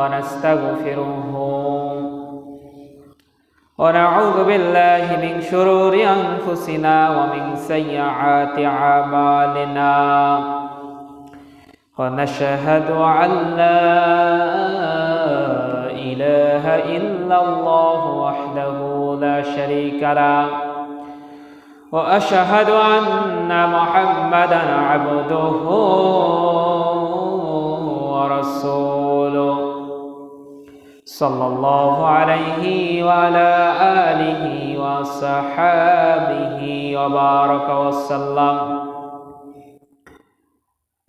ونستغفره. ونعوذ بالله من شرور أنفسنا ومن سيئات أعمالنا. ونشهد أن لا إله إلا الله وحده لا شريك له. وأشهد أن محمدا عبده ورسوله. صلى الله عليه وعلى آله وصحابه وبارك وسلم.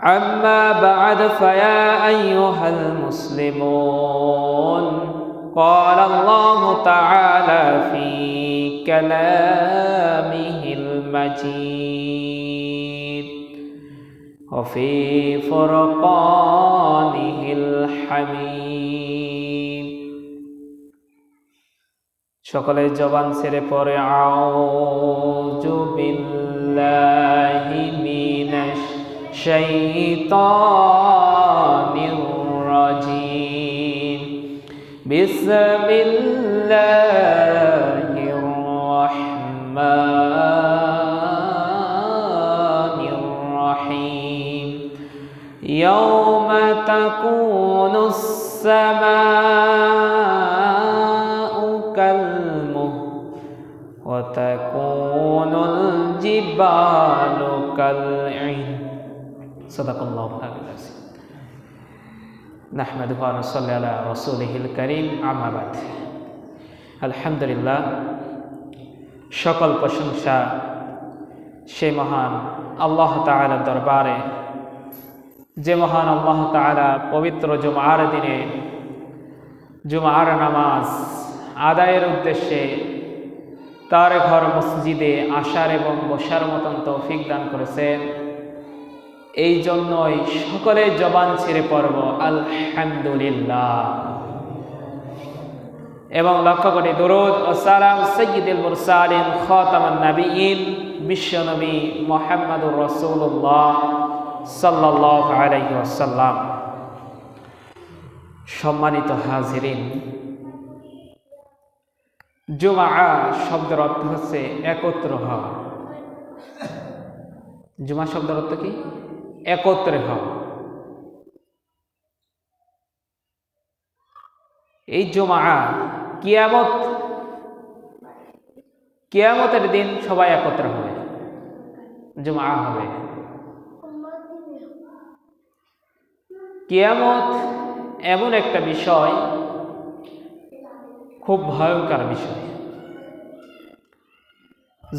أما بعد فيا أيها المسلمون قال الله تعالى في كلامه المجيد وفي فرقانه الحميد. সকলে জবান ছেড়ে পরে আউযু বিল্লাহি মিনাশ শাইতানির রাজিম বিসমিল্লাহির রাহমানির রাহিম ইয়াউমা তাকুনুস সামাউ وتكون الجبال كالعهن صدق الله العظيم نحمده ونصلي على رسوله الكريم أما بعد الحمد لله সকল প্রশংসা সে মহান আল্লাহ তাআলার দরবারে যে মহান আল্লাহ তাআলা পবিত্র জুমার দিনে জুমার নামাজ আদায়ের উদ্দেশ্যে তার ঘর মসজিদে আসার এবং বসার মতন তৌফিক দান করেছেন এই জন্যই সকলে জবান ছেড়ে পড়ব, আলহামদুলিল্লাহ। এবং লক্ষ্য করি দরুদ ও সালাম সৈয়দুল মুরসালিন, খতামান নবীন বিশ্বনবী মোহাম্মদুর রসুল্লাহ সাল্লাহ আলাইহি সম্মানিত হাজিরিন জুমা শব্দের অর্থ হচ্ছে একত্র হওয়া। জুমা শব্দের অর্থ কি? একত্রে হওয়া। এই জুমা কিয়ামত, কিয়ামতের দিন সবাই একত্র হবে। জুমা হবে। কিয়ামত এমন একটা বিষয় খুব ভয়ঙ্কর বিষয়।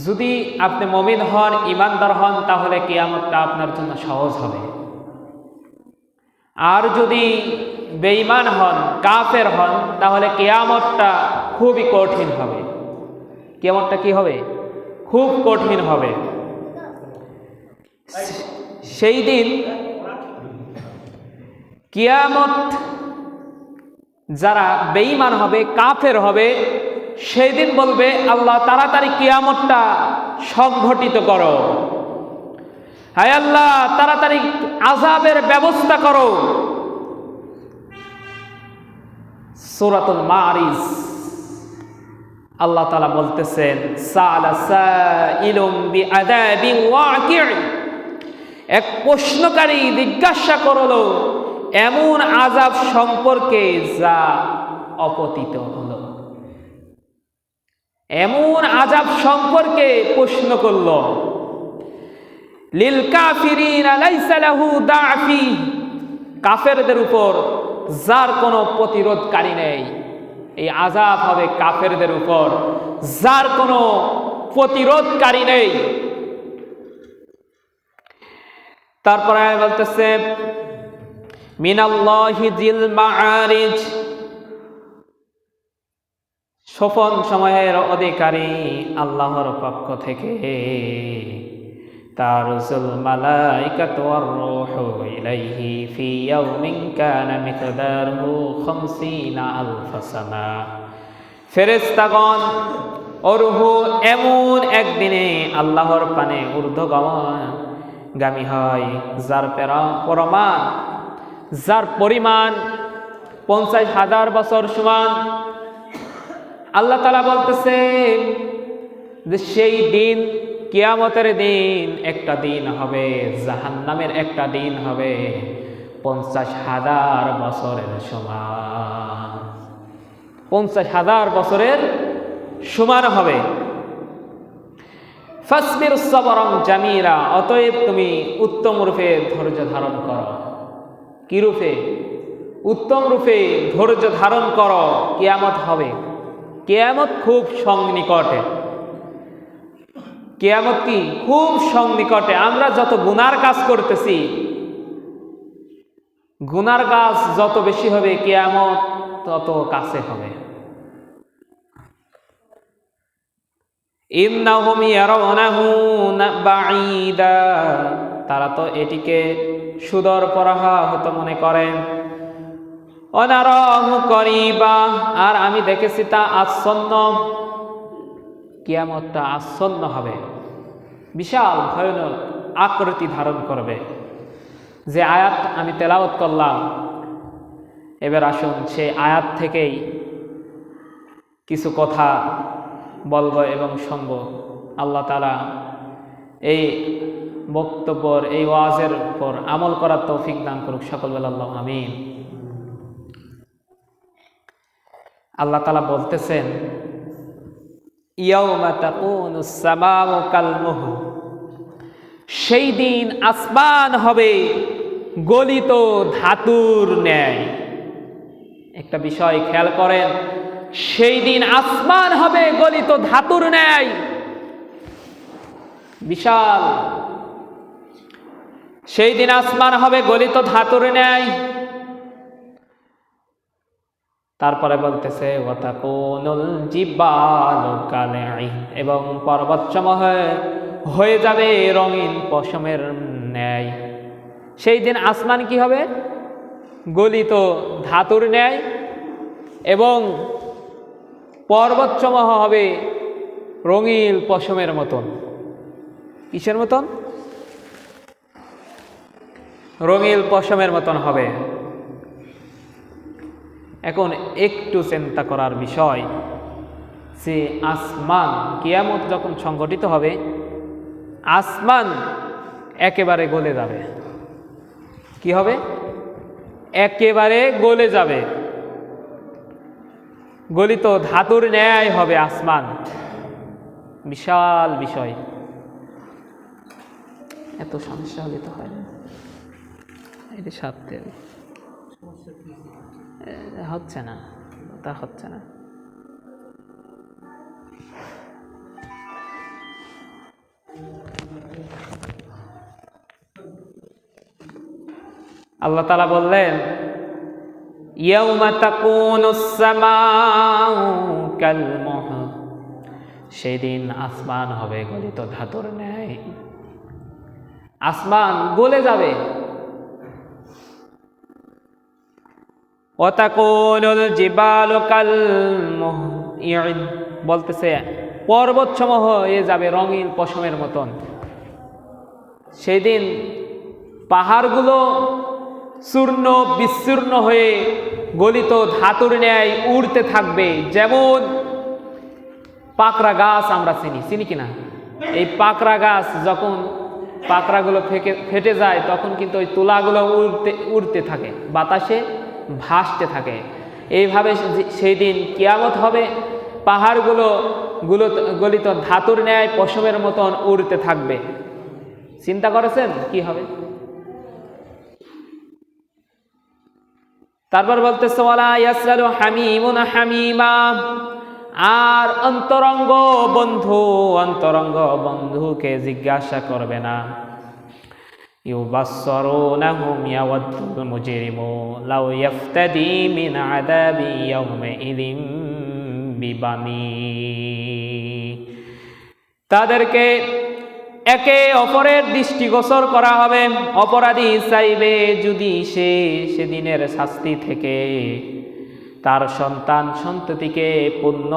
যদি আপনি মমিন হন, ইমানদার হন, তাহলে কেয়ামতটা আপনার জন্য সহজ হবে। আর যদি বেঈমান হন, কাফের হন, তাহলে কেয়ামতটা খুবই কঠিন হবে। কেয়ামতটা কি হবে? খুব কঠিন হবে। সেই দিন কিয়ামত যারা বেঈমান হবে, কাফের হবে সেই দিন বলবে, আল্লাহ, তাড়াতাড়ি কিয়ামতটা সংঘটিত করো। হায় আল্লাহ, তাড়াতাড়ি আজাবের ব্যবস্থা করো। সুরাতুল মারিস আল্লাহ তালা বলতেছেন এক প্রশ্নকারী জিজ্ঞাসা করল এমন আজাব সম্পর্কে যা অপতিত হলো। এমন আজাব সম্পর্কে প্রশ্ন করল, লিল কাফিরিন লাইসা লাহু দাফি কাফেরদের উপর যার কোনো প্রতিরোধকারী নেই। এই আজাব হবে কাফেরদের উপর যার কোনো প্রতিরোধকারী নেই। তারপরে বলতেছে মিনাল্লাহি সময়ের অধিকারী আল্লাহর পক্ষ থেকে। তারুজুল মালাইকাতু ওয়ার রূহু ইলাইহি ফি ইয়াউমিন কানা মিকদারুহু 50 আলফ সানা। ফেরেশতাগণ অরুহু এমন একদিনে আল্লাহর পানে ঊর্ধ্বগমন গামী হয়, যার পেরা পরমান যার পরিমাণ পঞ্চাশ হাজার বছর সমান, আল্লাহ তালা বলতেছে যে সেই দিন, কিয়ামতের দিন একটা দিন হবে, জাহান্নামের একটা দিন হবে পঞ্চাশ হাজার বছরের সমান। পঞ্চাশ হাজার বছরের সমান হবে। ফাসবির সবরং জামিরা অতএব তুমি উত্তম রূপে ধৈর্য ধারণ করো। কি রূপে? উত্তম রূপে ধৈর্য ধারণ করো, কেয়ামত হবে। কেয়ামত খুব সংনিকটে। কেয়ামত কি? খুব সংনিকটে। আমরা যত গুনার কাজ করতেছি, গুনার কাজ যত বেশি হবে কেয়ামত তত কাছে হবে। তারা তো এটিকে সুদর পরাহা হতো মনে করেন। অনারহু করিবা, আর আমি দেখেছি তা আচ্ছন্ন। কিয়ামতটা আচ্ছন্ন হবে। বিশাল ভয়ানক আকৃতি ধারণ করবে। যে আয়াত আমি তেলাওয়াত করলাম, এবার আসুন সেই আয়াত থেকেই কিছু কথা বলব এবং শুনব। আল্লাহ তালা এই বক্তব্যর এই ওয়াজের উপর আমল করার তৌফিক দান করুক সকল আমিন। আল্লাহ তালা বলতেছেন সেই দিন আসমান হবে গলিত ধাতুর ন্যায়। একটা বিষয় খেয়াল করেন, সেই দিন আসমান হবে গলিত ধাতুর ন্যায়। বিশাল সেই দিন আসমান হবে, গলিত ধাতুর ন্যায়। তারপরে বলতেছে এবং পর্বতসমূহ হয়ে যাবে রঙিন পশমের ন্যায়। সেই দিন আসমান কি হবে? গলিত ধাতুর ন্যায় এবং পর্বতসমূহ হবে রঙিল পশমের মতন। কিসের মতন? রঙিল পশমের মতন হবে। এখন একটু চিন্তা করার বিষয়, যে আসমান কিয়ামত যখন সংগঠিত হবে, আসমান একেবারে গলে যাবে। কি হবে? একেবারে গলে যাবে। গলিত ধাতুর ন্যায় হবে আসমান। বিশাল বিষয়। এত সমস্যা হলে তো হয় না। এটা হবে। হচ্ছে না, তা হচ্ছে না। আল্লাহ তালা বললেন সেদিন আসমান হবে গলিত ধাতুর ন্যায়। আসমান গলে যাবে। বলতেছে পর্বত সমূহ হয়ে যাবে রঙিন পশমের মতন। সেদিন পাহাড়গুলো চূর্ণ বিচূর্ণ হয়ে গলিত ধাতুর ন্যায় উড়তে থাকবে। যেমন পাকড়া গাছ আমরা চিনি। চিনি কিনা এই পাকড়া গাছ যখন পাকড়াগুলো ফেকে ফেটে যায়, তখন কিন্তু ওই তুলাগুলো উড়তে উড়তে থাকে। বাতাসে ভাসতে থাকে। এইভাবে সেই দিন কিয়ামত হবে, পাহাড়গুলো গুলো গলিত ধাতুর ন্যায় পশমের মতন উড়তে থাকবে। চিন্তা করেছেন? কি হবে? তারপর হামিমুন হামিমা। আর অন্তরঙ্গ বন্ধু, অন্তরঙ্গ বন্ধুকে জিজ্ঞাসা করবে না। ইউবাসসিরুনাহুম ইয়াওয়াদ্দুল মুজরিমু লাউ ইয়াফতাদি মিন আযাবি ইয়াউমাইযিন বিবানি তাদেরকে একে অপরের দৃষ্টিগোচর করা হবে। অপরাধী চাইবে যদি সে সেদিনের শাস্তি থেকে। তার সন্তান সন্ততিকে পুণ্য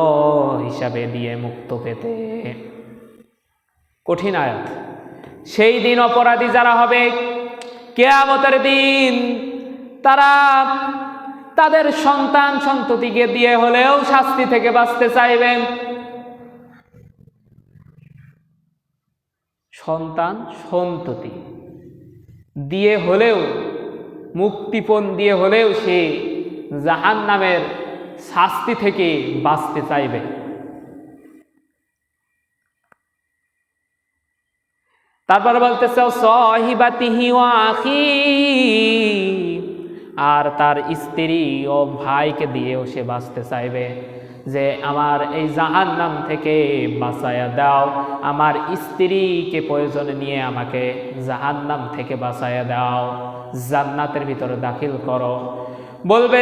হিসাবে দিয়ে মুক্ত পেতে। কঠিন আয়াত। সেই দিন অপরাধী যারা হবে, কেয়ামতের দিন তারা তাদের সন্তান সন্ততিকে দিয়ে হলেও শাস্তি থেকে বাঁচতে চাইবেন। সন্তান সন্ততি দিয়ে হলেও, মুক্তিপণ দিয়ে হলেও সে জাহান নামের শাস্তি থেকে বাঁচতে চাইবে। তারপর বলতেছে সহিবাতিহি ও আখি। আর তার স্ত্রী ও ভাইকে দিয়েও সে বাঁচতে চাইবে। যে আমার এই জাহান নাম থেকে বাঁচাইয়া দাও, আমার স্ত্রীকে প্রয়োজনে নিয়ে আমাকে জাহান নাম থেকে বাঁচাইয়া দাও, জান্নাতের ভিতরে দাখিল করো। বলবে,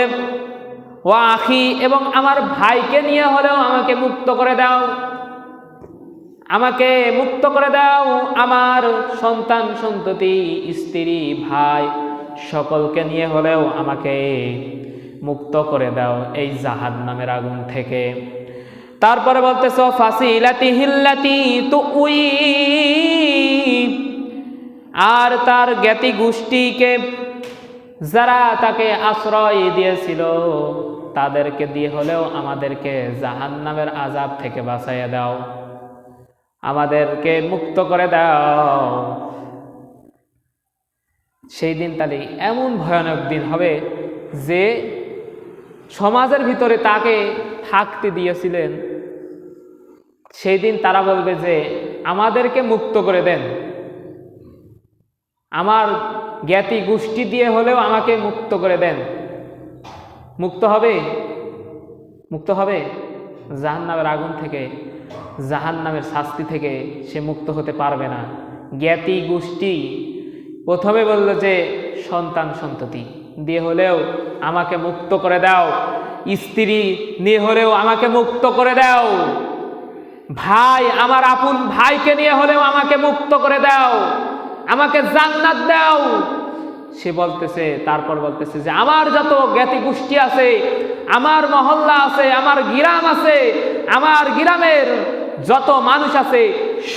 ও আখি, এবং আমার ভাইকে নিয়ে হলেও আমাকে মুক্ত করে দাও। আমাকে মুক্ত করে দাও আমার সন্তান, সন্ততি, স্ত্রী, ভাই। সকলকে নিয়ে হলেও আমাকে মুক্ত করে দাও এই জাহান নামের আগুন থেকে। তারপরে বলতেছ, ফাসিলাতি হিল্লাতি তু উই আর তার জ্ঞাতি গোষ্ঠীকে যারা তাকে আশ্রয় দিয়েছিল, তাদেরকে দিয়ে হলেও আমাদেরকে জাহান নামের আজাব থেকে বাঁচাইয়া দাও। আমাদেরকে মুক্ত করে দাও। সেই দিন তাহলে এমন ভয়ানক দিন হবে যে সমাজের ভিতরে তাকে থাকতে দিয়েছিলেন। সেই দিন তারা বলবে যে, আমাদেরকে মুক্ত করে দেন। আমার জ্ঞাতি গোষ্ঠী দিয়ে হলেও আমাকে মুক্ত করে দেন। মুক্ত হবে? মুক্ত হবে? জাহান নামের আগুন থেকে জাহান নামের শাস্তি থেকে সে মুক্ত হতে পারবে না। জ্ঞাতি গোষ্ঠী প্রথমে বলল যে, সন্তান সন্ততি, দিয়ে হলেও আমাকে মুক্ত করে দাও। স্ত্রী, নিয়ে হলেও আমাকে মুক্ত করে দাও। ভাই, আমার আপন ভাইকে নিয়ে হলেও আমাকে মুক্ত করে দাও। আমাকে জান্নাত দাও। সে বলতেছে, তারপর বলতেছে যে, আমার যত জ্ঞাতি গোষ্ঠী আছে, আমার মহল্লা আছে, আমার গ্রাম আছে, আমার গ্রামের যত মানুষ আছে,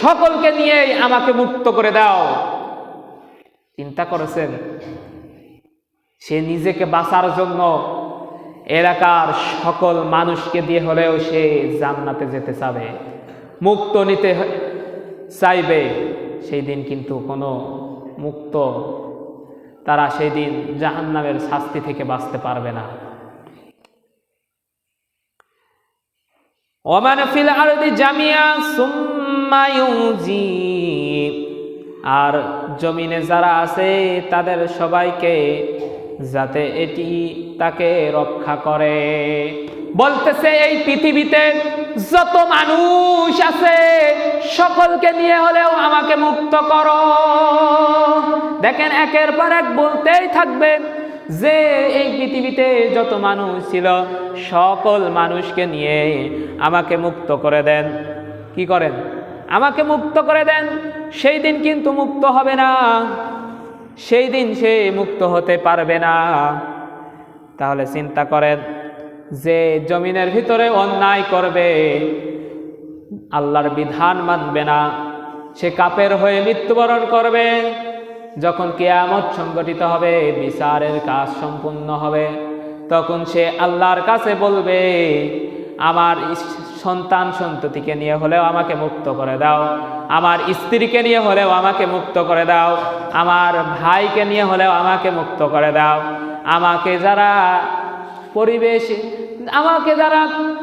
সকলকে নিয়েই আমাকে মুক্ত করে দাও। চিন্তা করেছেন? সে নিজেকে বাঁচার জন্য এলাকার সকল মানুষকে দিয়ে হলেও সে জান্নাতে যেতে চাবে, মুক্ত নিতে চাইবে। সেই দিন কিন্তু কোনো মুক্ত তারা সেই দিন জাহান্নামের শাস্তি থেকে বাঁচতে পারবে না। জামিয়া আর জমিনে যারা আছে, তাদের সবাইকে যাতে এটি তাকে রক্ষা করে। বলতেছে এই পৃথিবীতে যত মানুষ আছে, সকলকে নিয়ে হলেও আমাকে মুক্ত করো। দেখেন, একের পর এক বলতেই থাকবে যে, এই পৃথিবীতে যত মানুষ ছিল, সকল মানুষকে নিয়ে আমাকে মুক্ত করে দেন। কি করেন? আমাকে মুক্ত করে দেন। সেই দিন কিন্তু মুক্ত হবে না। সেই দিন সে মুক্ত হতে পারবে না। তাহলে চিন্তা করেন যে জমিনের ভিতরে অন্যায় করবে, আল্লাহর বিধান মানবে না। সে কাপের হয়ে মৃত্যুবরণ করবে। যখন কেয়ামত সংগঠিত হবে, বিচারের কাজ সম্পূর্ণ হবে, তখন সে আল্লাহর কাছে বলবে, আমার সন্তান সন্ততিকে নিয়ে হলেও আমাকে মুক্ত করে দাও। আমার স্ত্রীকে নিয়ে হলেও আমাকে মুক্ত করে দাও। আমার ভাইকে নিয়ে হলেও আমাকে মুক্ত করে দাও। আমাকে যারা পরিবেশ। আমাকে যারা,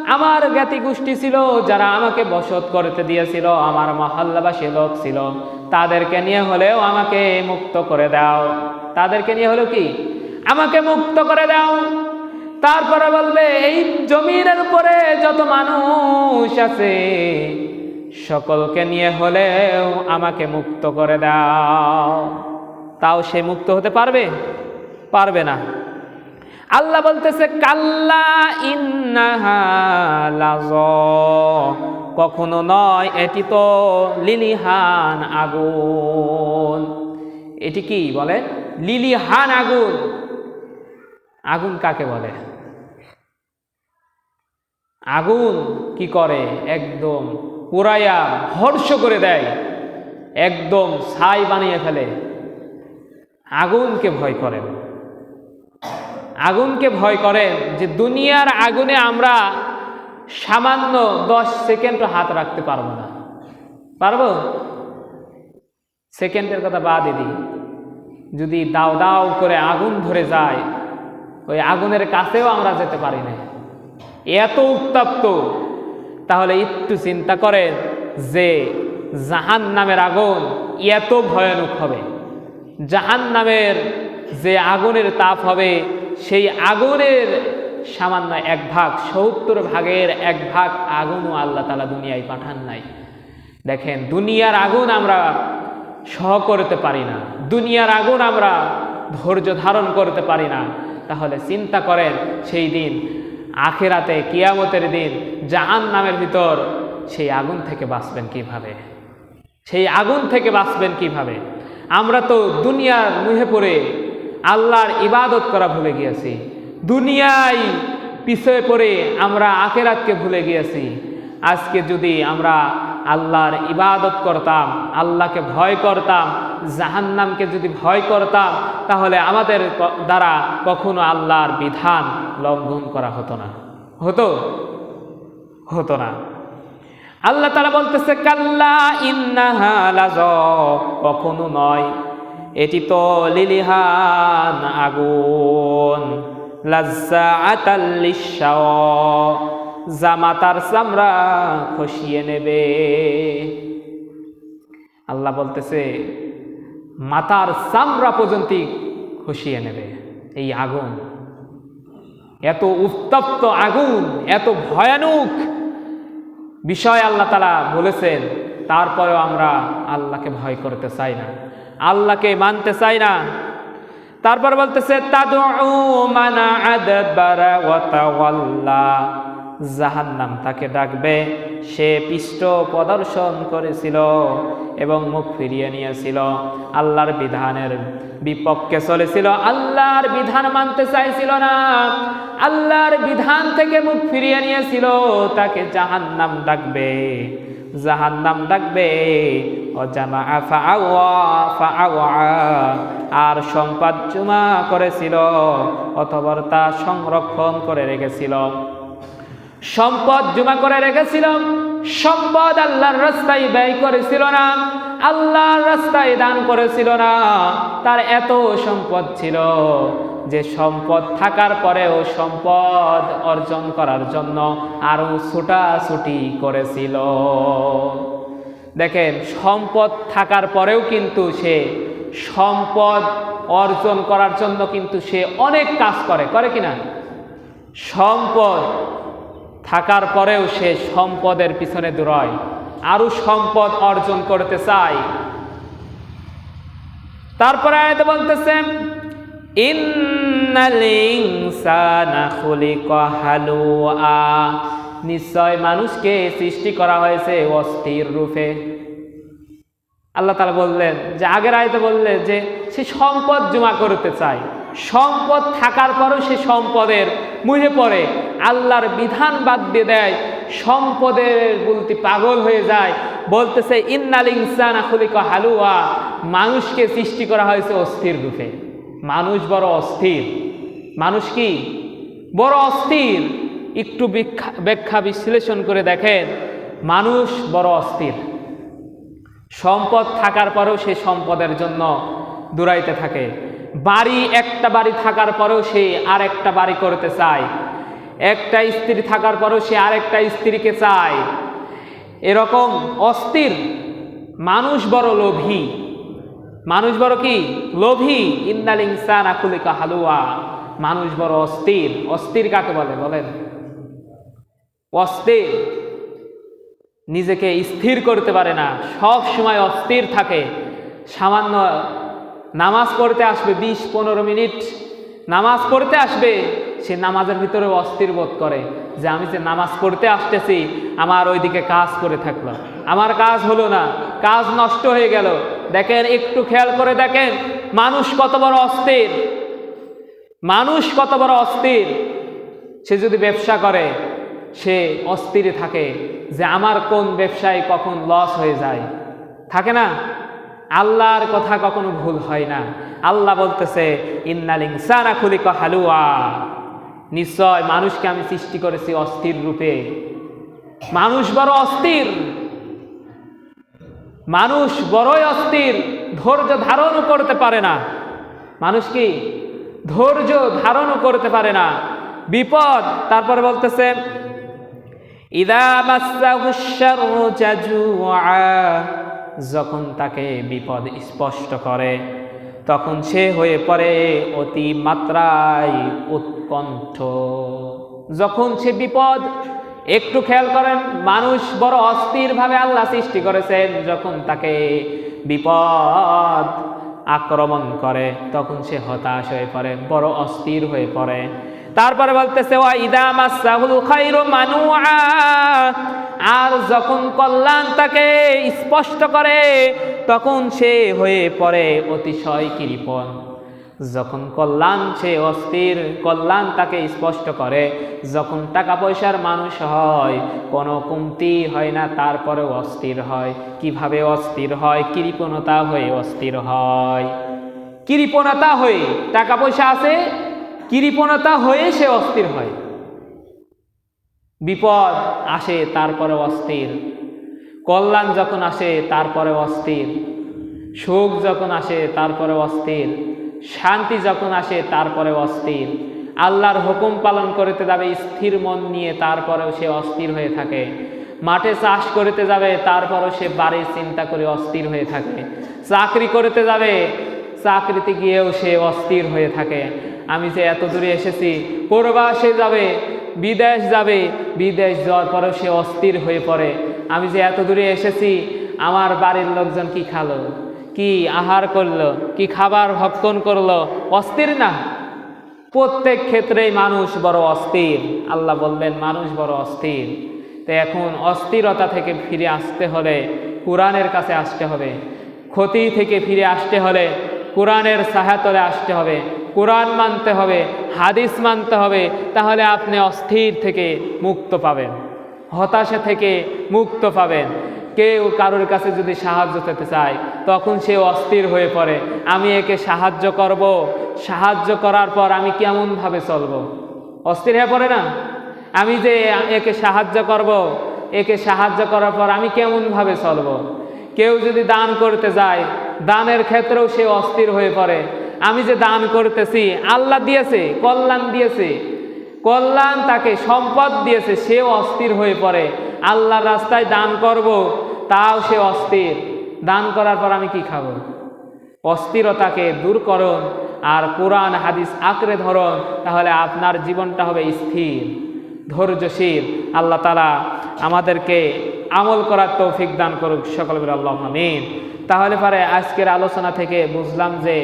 আমার জ্ঞাতি গোষ্ঠী ছিল, যারা আমাকে বসত করতে দিয়েছিল, আমার মহল্লাবাসী লোক ছিল, তাদেরকে নিয়ে হলেও আমাকে মুক্ত করে দাও। তাদেরকে নিয়ে হলেও কি? আমাকে মুক্ত করে দাও। তারপরে বলবে, এই জমিনের উপরে যত মানুষ আছে, সকলকে নিয়ে হলেও আমাকে মুক্ত করে দাও। তাও সে মুক্ত হতে পারবে? পারবে না। আল্লাহ বলতেছে, কাল্লা লাজ কখনো নয়, এটি তো লিলিহান আগুন। এটি কি বলে? লিলিহান আগুন। আগুন কাকে বলে? আগুন কি করে? একদম পুরাইয়া হর্ষ করে দেয়, একদম ছাই বানিয়ে ফেলে। আগুনকে ভয় করেন আগুনকে ভয় করেন যে দুনিয়ার আগুনে আমরা সামান্য দশ সেকেন্ডও হাত রাখতে পারব না। পারব? সেকেন্ডের কথা বাদ দিই। যদি দাও দাও করে আগুন ধরে যায়, ওই আগুনের কাছেও আমরা যেতে পারি না। এত উত্তপ্ত, তাহলে একটু চিন্তা করেন যে জাহান নামের আগুন এত ভয়ানক হবে। জাহান নামের যে আগুনের তাপ হবে সেই আগুনের সামান্য এক ভাগ, সত্তর ভাগের এক ভাগ আগুনও আল্লাহ তালা দুনিয়ায় পাঠান নাই। দেখেন, দুনিয়ার আগুন আমরা সহ করতে পারি না। দুনিয়ার আগুন আমরা ধৈর্য ধারণ করতে পারি না। তাহলে চিন্তা করেন, সেই দিন, আখেরাতে, কিয়ামতের দিন জাহান নামের ভিতর সেই আগুন থেকে বাঁচবেন কীভাবে? সেই আগুন থেকে বাঁচবেন কীভাবে? আমরা তো দুনিয়ার মুহে পড়ে আল্লাহর ইবাদত করা ভুলে গিয়েছি। দুনিয়ায় পিছয়ে পড়ে আমরা আখেরাতকে ভুলে গিয়েছি। আজকে যদি আমরা আল্লাহর ইবাদত করতাম, আল্লাহকে ভয় করতাম, জাহান্নামকে যদি ভয় করতাম, তাহলে আমাদের দ্বারা কখনো আল্লাহর বিধান লঙ্ঘন করা হতো না। হতো? হতো না। আল্লাহ তারা বলতেছে, কাল্লা ইন্নাহা লাজ কখনো নয়। এটি তো লিলিহান আগুন। জামাতার চামড়া খসিয়ে নেবে। আল্লাহ বলতেছে, মাতার চামড়া পর্যন্ত খসিয়ে নেবে এই আগুন। এত উত্তপ্ত আগুন, এত ভয়ানক বিষয় আল্লাহ তালা বলেছেন, তারপরেও আমরা আল্লাহকে ভয় করতে চাই না। আল্লাহকে মানতে চাই না। তারপর বলতেছে জাহান্নাম তাকে ডাকবে, সে পৃষ্ঠ প্রদর্শন করেছিল এবং মুখ ফিরিয়ে নিয়েছিল। আল্লাহর বিধানের বিপক্ষে চলেছিল। আল্লাহর বিধান মানতে চাইছিল না। আল্লাহর বিধান থেকে মুখ ফিরিয়ে নিয়েছিল। তাকে জাহান্নাম ডাকবে। জাহান্নাম ডাকবে। আর সম্পদ জমা করেছিল অথবা তা সংরক্ষণ করে রেখেছিল। সম্পদ জমা করে রেখেছিল, সম্পদ আল্লাহর রাস্তায় ব্যয় করেছিল না, আল্লাহর রাস্তায় দান করেছিল না। তার এত সম্পদ ছিল যে সম্পদ থাকার পরেও সম্পদ অর্জন করার জন্য আরও ছুটাছুটি করেছিল। দেখেন, সম্পদ থাকার পরেও কিন্তু সে সম্পদ অর্জন করার জন্য কিন্তু সে অনেক কাজ করে করে কিনা সম্পদ থাকার পরেও সে সম্পদের পিছনে দৌড়ায়। আরও সম্পদ অর্জন করতে চায়। তারপরে আয়াতে বলতেছে, ইন্নাল ইনসানা খুলিকা হালুআ নিশ্চয় মানুষকে সৃষ্টি করা হয়েছে অস্থির রূপে। আল্লাহ তালা বললেন যে, আগের আয়তে বললেন যে, সে সম্পদ জমা করতে চায়। সম্পদ থাকার পরও সে সম্পদের মুহে পড়ে। আল্লাহর বিধান বাদ দিয়ে দেয়, সম্পদের বলতে পাগল হয়ে যায়। বলতেছে, ইন্নাল ইনসান আখলিক হালুয়া। মানুষকে সৃষ্টি করা হয়েছে অস্থির রূপে। মানুষ বড় অস্থির। মানুষ কি? বড় অস্থির। একটু ব্যাখ্যা বিশ্লেষণ করে দেখেন, মানুষ বড় অস্থির। সম্পদ থাকার পরেও সে সম্পদের জন্য দৌড়াইতে থাকে। বাড়ি, একটা বাড়ি থাকার পরেও সে আর একটা বাড়ি করতে চায়। একটা স্ত্রী থাকার পরেও সে আরেকটা স্ত্রীকে চায়। এরকম অস্থির। মানুষ বড় লোভী। মানুষ বড় কি? লোভী। ইন্দাল ইনসান আকুলিকা হালুয়া। মানুষ বড় অস্থির। অস্থির কাকে বলে বলেন? অস্থির। নিজেকে স্থির করতে পারে না। সব সময় অস্থির থাকে। সামান্য নামাজ পড়তে আসবে বিশ পনেরো মিনিট। নামাজ পড়তে আসবে, সে নামাজের ভিতরে অস্থির বোধ করে যে আমি যে নামাজ পড়তে আসতেছি, আমার ওইদিকে কাজ করে থাকল। আমার কাজ হলো না। কাজ নষ্ট হয়ে গেল। দেখেন, একটু খেয়াল করে দেখেন, মানুষ কত বড় অস্থির। মানুষ কত বড় অস্থির। সে যদি ব্যবসা করে সে অস্থিরে থাকে যে আমার কোন ব্যবসায় কখন লস হয়ে যায়। থাকে না? আল্লাহর কথা কখনো ভুল হয় না। আল্লাহ বলতেছে, ইন্নালিং সারা খুলিক হালুয়া। নিশ্চয় মানুষকে আমি সৃষ্টি করেছি অস্থির রূপে। মানুষ বড় অস্থির। মানুষ বড়ই অস্থির, ধৈর্য ধারণও করতে পারে না। মানুষ কি ধৈর্য ধারণও করতে পারে না। বিপদ, তারপরে বলতেছে যখন তাকে বিপদ স্পষ্ট করে, তখন সে হয়ে পড়ে অতি মাত্রায় উৎকণ্ঠ। যখন সে বিপদ, একটু খেয়াল করেন, মানুষ বড় অস্থিরভাবে আল্লাহ সৃষ্টি করেছেন, যখন তাকে বিপদ আক্রমণ করে, তখন সে হতাশ হয়ে পড়ে, বড় অস্থির হয়ে পড়ে। তারপরে বলতেছে, ওয়া ইদা আর যখন কল্যাণ তাকে স্পষ্ট করে, তখন সে হয়ে পড়ে অতিশয় কৃপণ। যখন কল্যাণ, সে অস্থির কল্যাণ তাকে স্পষ্ট করে। যখন টাকা পয়সার মানুষ হয়, কোনো কমতি হয় না, তারপরেও অস্থির হয়। কীভাবে অস্থির হয়? কৃপণতা হয়ে অস্থির হয়। কৃপণতা হয়ে টাকা পয়সা আছে কৃপণতা হয়ে সে অস্থির হয়। বিপদ আসে তারপরে অস্থির। কল্যাণ যখন আসে তারপরে অস্থির। সুখ যখন আসে তারপরে অস্থির। শান্তি যখন আসে তারপরে অস্থির। আল্লাহর হুকুম পালন করতে যাবে, স্থির মন নিয়ে তারপরেও সে অস্থির হয়ে থাকে। মাঠে চাষ করতে যাবে, তারপরও সে বাড়ির চিন্তা করে অস্থির হয়ে থাকে। চাকরি করতে যাবে, চাকরিতে গিয়েও সে অস্থির হয়ে থাকে। আমি যে এত দূরে এসেছি, প্রবাসে যাবে, বিদেশ যাবে, বিদেশ যাওয়ার পরেও সে অস্থির হয়ে পড়ে। আমি যে এত দূরে এসেছি, আমার বাড়ির লোকজন কি খালো? কি আহার করল? কি খাবার ভক্ষণ করল? অস্থির না? প্রত্যেক ক্ষেত্রেই মানুষ বড় অস্থির। আল্লাহ বললেন, মানুষ বড় অস্থির। তো এখন অস্থিরতা থেকে ফিরে আসতে হলে কোরআনের কাছে আসতে হবে। ক্ষতি থেকে ফিরে আসতে হলে কোরআনের সাহাতলে আসতে হবে। কোরআন মানতে হবে, হাদিস মানতে হবে, তাহলে আপনি অস্থির থেকে মুক্ত পাবেন। হতাশা থেকে মুক্ত পাবেন। কেউ কারোর কাছে যদি সাহায্য পেতে চায়, তখন সে অস্থির হয়ে পড়ে। আমি একে সাহায্য করব। সাহায্য করার পর আমি কেমনভাবে চলব? অস্থির হয়ে পড়ে না? আমি যে একে সাহায্য করব, একে সাহায্য করার পর আমি কেমনভাবে চলব? কেউ যদি দান করতে যায়, দানের ক্ষেত্রেও সে অস্থির হয়ে পড়ে। আমি যে দান করতেছি, আল্লাহ দিয়েছে, কল্যাণ দিয়েছে। কল্যাণ তাকে সম্পদ দিয়েছে, সেও অস্থির হয়ে পড়ে। আল্লাহর রাস্তায় দান করব, তাও সে অস্থির। দান করার পর আমি কি খাব? অস্থিরতাকে দূর করুন আর কোরআন, হাদিস আঁকড়ে ধরুন, তাহলে আপনার জীবনটা হবে স্থির, ধৈর্যশীল। আল্লাহ তালা আমাদেরকে আমল করার তৌফিক দান করুক সকল আল্লাহ, আমিন। তাহলে পারে আজকের আলোচনা থেকে বুঝলাম যে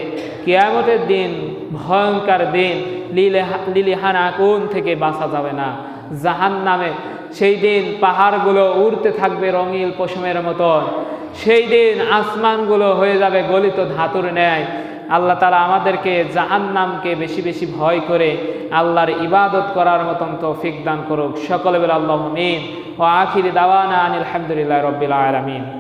কেয়ামতের দিন ভয়ঙ্কর দিন লিলে লিলিহানা কোন থেকে বাঁচা যাবে না। জাহান নামে সেই দিন পাহাড়গুলো উড়তে থাকবে রঙিল পশমের মতন। সেই দিন আসমানগুলো হয়ে যাবে গলিত ধাতুর ন্যায়। আল্লাহ তালা আমাদেরকে জাহান নামকে বেশি বেশি ভয় করে আল্লাহর ইবাদত করার মতন তৌফিক দান করুক। সকলে বেলা আল্লাহ মিন ও আখিরি দাওয়ানা আনিল আলহামদুলিল্লাহ রবিল আলমিন।